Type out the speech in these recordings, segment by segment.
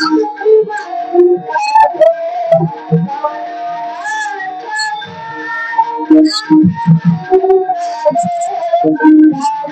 Thank you.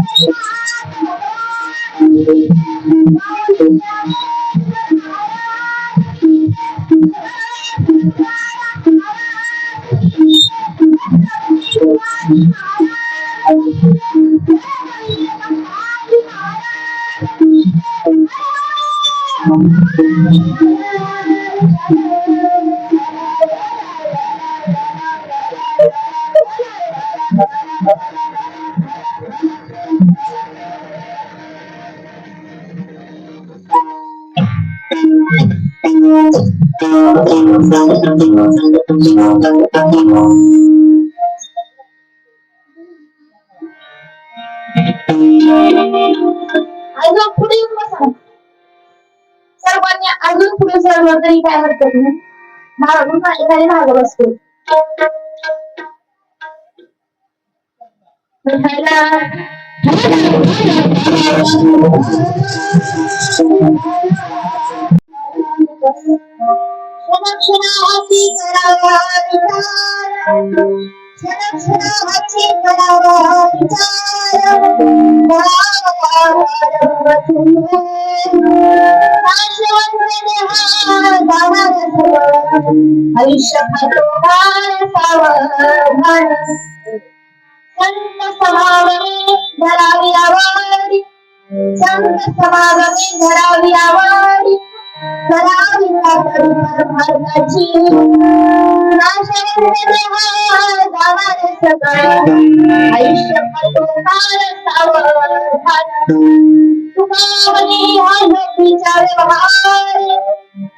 Thank you. अजून पुढे येऊन बसा. सर्वांनी अजून पुढे सरलं तरी काय हरकत नाही. मागून एखादी मागं बसतो. Thank you. आयुष्य सावधान संत समागमे धरावी आवाडी संत समागमे धरावी आवाडी आयुष्य तुका हा व्यवहार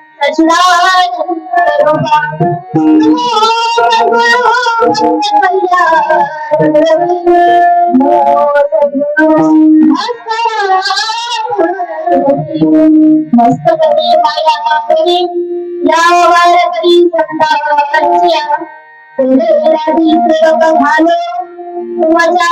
सच्चिदानंद रूपा नमो सद्गुरु कल्याण नमो सद्गुरु मस्तकरी माया करी या वारकरी संतांच्या सुंदरादी सर्व भालो तुमच्या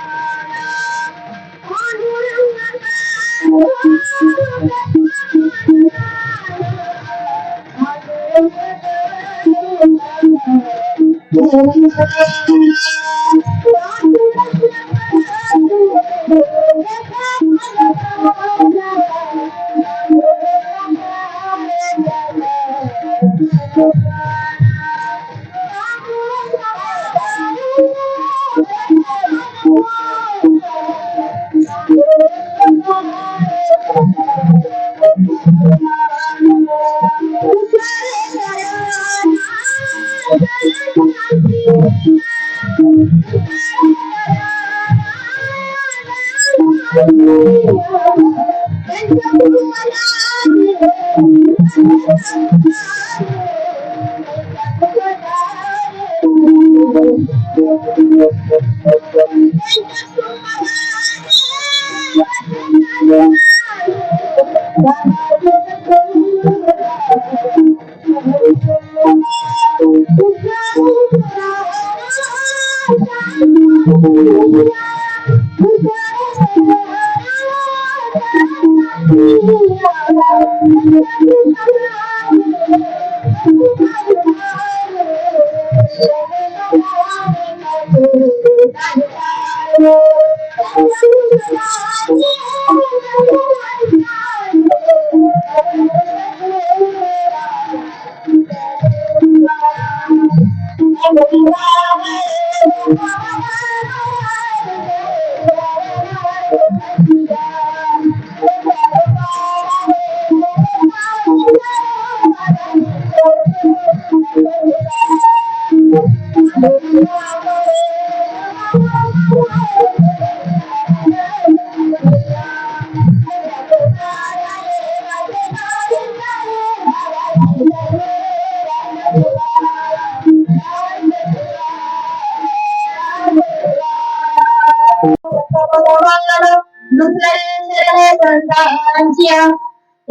Thank you.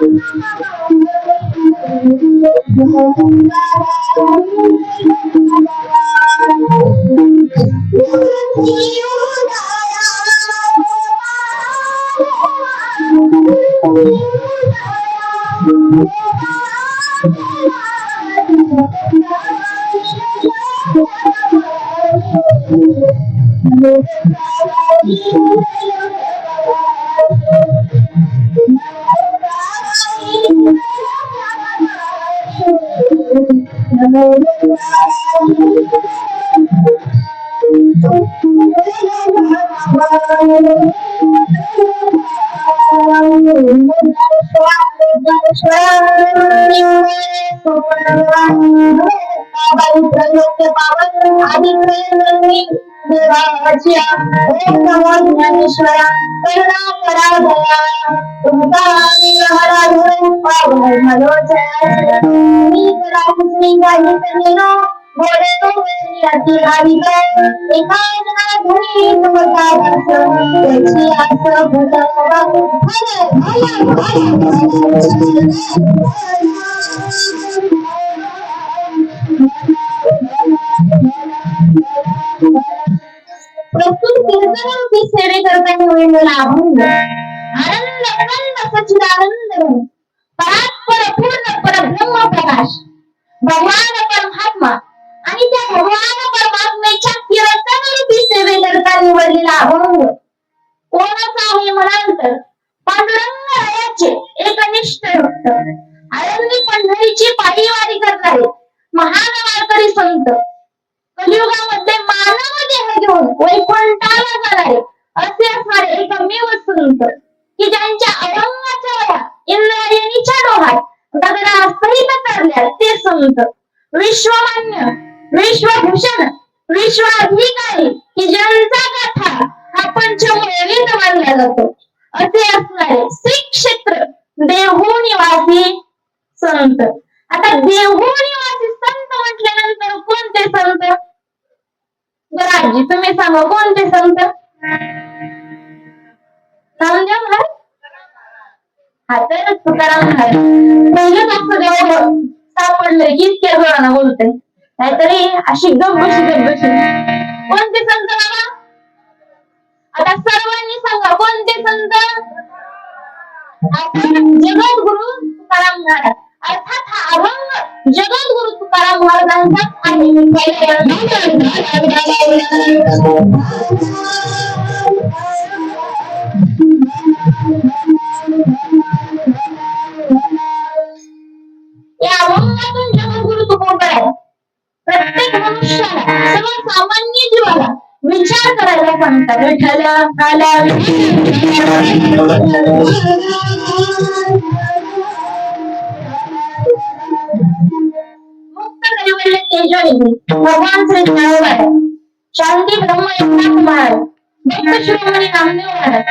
Thank you. बाय साधाय सदा ज्ञानेश्वरा करुणा करा दया तुमचा हरा धरून पावन मनोजया मी करा कुसरी काही करेनो गोडे तो वशियाची हरी एका जना धुरी तुमचा दास त्याची आस भटवा भले भले प्रस्तुत कीर्तनाची सेवे करताना मिळलेला अभंग आनंद आनंद सच्चिदानंद. परात्पर पूर्ण परब्रह्म प्रकाश. भगवान परमात्मा. आणि त्या भगवान परमात्म्याच्या कीर्तनाची सेवे करता निवडलेला अभंग कोणाचा आहे म्हणाल तर पांडुरंग रायाचे एकनिष्ठ भक्त. आळंदी पंढरीची पायीवारी करणारे महान वारकरी संत. कलियुगामध्ये मानव देह घेऊन वैकुंठाला जाणारे असे असणारे एकमेव संत की ज्यांच्या अभंगाच्या वया इंद्रायणीच्या डोहात दगडा सहित तरल्या ते संत. विश्वमान्य विश्वभूषण विश्वाधिकारी ही ज्यांचा गाथा हा पंचमवेद मानला जातो. असे असणारे श्री क्षेत्र देहू निवासी संत. आता देहू निवासी संत म्हटल्यानंतर कोणते संत? बरं आजी तुम्ही सांगा कोणते संत? नामदेव महाराज? हा तर तुकाराम महाराज. पहिलंच असं जेव्हा सापडलं की इतक्या जोरानं बोलते नाहीतरी अशी गप्पशी गप्पशी कोणते संत बाबा? आता सर्वांनी सांगा कोणते संत? जगद्गुरु तुकाराम महाराज. अर्थात हा अभंग जगद्गुरु तुकाराम महाराजांचाच आहे. या अभंगातून जगद्गुरु तुकोबर प्रत्येक मनुष्याला सर्वसामान्य जीवाला विचार करायला सांगतात. विठ्ठल आला मुक्त कैवल्य तेजोनिधी भगवान श्री ज्ञानोबा शांती ब्रह्म एकनाथ महाराज भक्त शिरोमणी नामदेव महाराज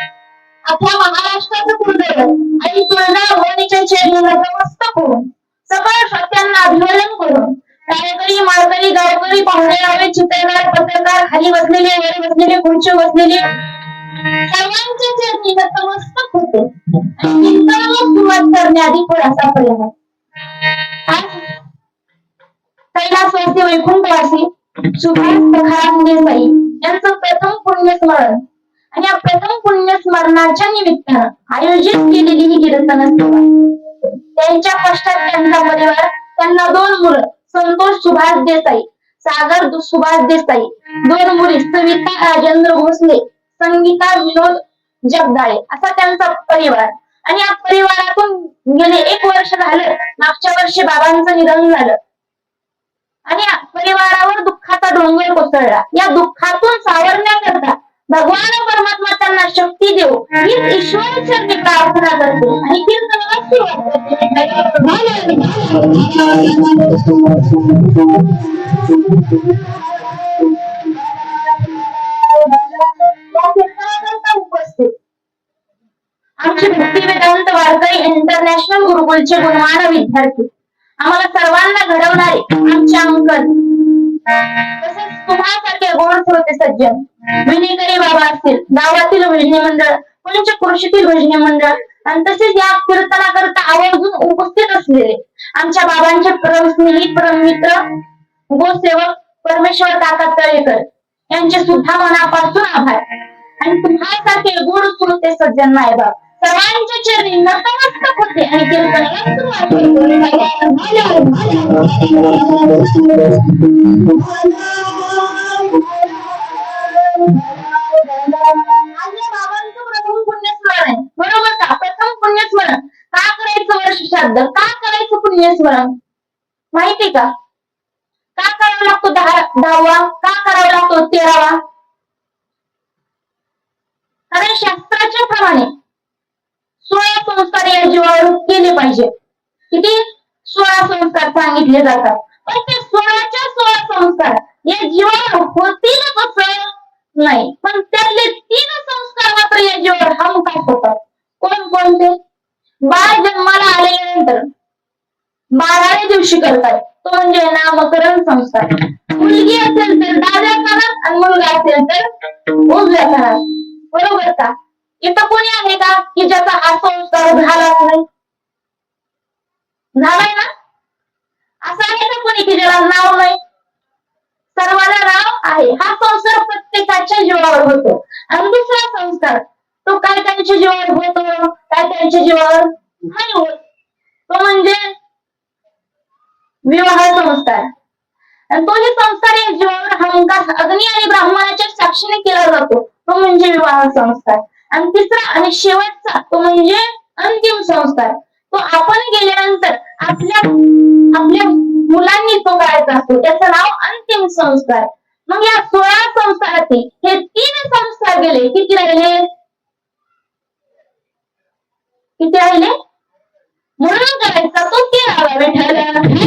अख्या महाराष्ट्राचं कुलदैव. आणि तुळजा भवानीच्या चरणी नतमस्तक होऊन सकळ सत्यांना अभिवादन करून कार्यकरी माळकरी गावकरी पाहुणे रावे चित्रकार पत्रकार खाली बसलेले वर बसलेले खुर्ची बसलेले. सर्वांच्या चरणी नतमस्तक होते आणि कीर्तनाला सुरुवात करण्याआधी थोडासा प्रयत्न आज कैलासवासी वैकुंठवासी सुभाष सखाराम देसाई यांचं प्रथम पुण्यस्मरण. आणि या प्रथम पुण्यस्मरणाच्या निमित्तानं आयोजित केलेली ही कीर्तन सेवा त्यांच्या पश्चात त्यांचा परिवार त्यांना दोन मुलं. संतोष सुभाष देसाई सागर सुभाष देसाई दोन मुली सविता राजेंद्र भोसले संगीता विनोद जगदाळे असा त्यांचा परिवार. आणि या परिवारातून गेले एक वर्ष झालं मागच्या वर्षी बाबांचं निधन झालं. आणि परिवारावर दुःखाचा डोंगर कोसळला. या दुःखातून सावरण्याकरता भगवान परमात्मा त्यांना शक्ती देऊ. ईश्वर चरणी प्रार्थना करते. आणि कीर्तनाला सुरुवात करते आमचे भक्ती वेदांत वारकरी इंटरनॅशनल गुरुकुलचे गुणवान विद्यार्थी. आम्हाला सर्वांना घडवणारे आमचे अंकल. तसेच गोड होते सज्जन विनेकरी बाबा असतील गावातील भजनी मंडळ पंचकृषीतील भजनी मंडळ? आणि तसेच या कीर्तना करता आवर्जून उपस्थित असलेले आमच्या बाबांचे परमस्नेही परममित्र गोसेवक परमेश्वर काका तळेकर यांचे सुद्धा मनापासून आभार. आणि तुम्हासारखे गुण श्रोते सज्जन नायबाब सर्वांच्या चरणी नतमस्तक होते आणि कीर्तनाला सुरुवात आपल्या बाबांचं प्रथम पुण्यस्मरण. आहे बरोबर का? प्रथम पुण्यस्मरण. का करायचं वर्ष श्राद्ध का करायचं पुण्यस्मरण? माहिती का? का करावा लागतो दहा दहावा? का करावा लागतो तेरावा? कारण शास्त्राच्या प्रमाणे सोळा संस्कार या जीवावर केले पाहिजे. किती? सोळा संस्कार सांगितले जातात. पण ते सोळाच्या सोळा संस्कार या जीवावर होतील कसं नाही. पण त्यातले तीन संस्कार मात्र यांच्यावर हमखास होतात? कोण कोणते बाळ जन्माला आल्यानंतर बाराव्या दिवशी करतात. तो म्हणजे नामकरण संस्कार. मुलगी असेल तर डाव्या कानात आणि मुलगा असेल तर उजव्या कानात बरोबर का? इथं कोणी आहे का की ज्याचा हा संस्कार झालाच नाही? झालाय ना? असं आहे ना कोणी की ज्याला नाव नाही? हा संस्कार प्रत्येकाच्या जीवावर होतो. आणि दुसरा संस्कार तो काय त्यांच्या जीवावर होतो? काय त्यांच्या जीवावर? नाही होत. तो म्हणजे विवाह संस्कार. आणि तो जे संस्कार या जीवावर हमखास अग्नी आणि ब्राह्मणाच्या साक्षीने केला जातो तो म्हणजे विवाह संस्कार. आणि तिसरा आणि शेवटचा तो म्हणजे अंतिम संस्कार. तो आपण गेल्यानंतर आपल्या आपल्या मुलांनी तो करायचा असतो. त्याचं नाव अंतिम संस्कार. मग या सोळा संस्कारातील हे तीन संस्कार गेले. किती राहिले? किती राहिले? म्हणून करायचा तो तेरावा विठ्ठल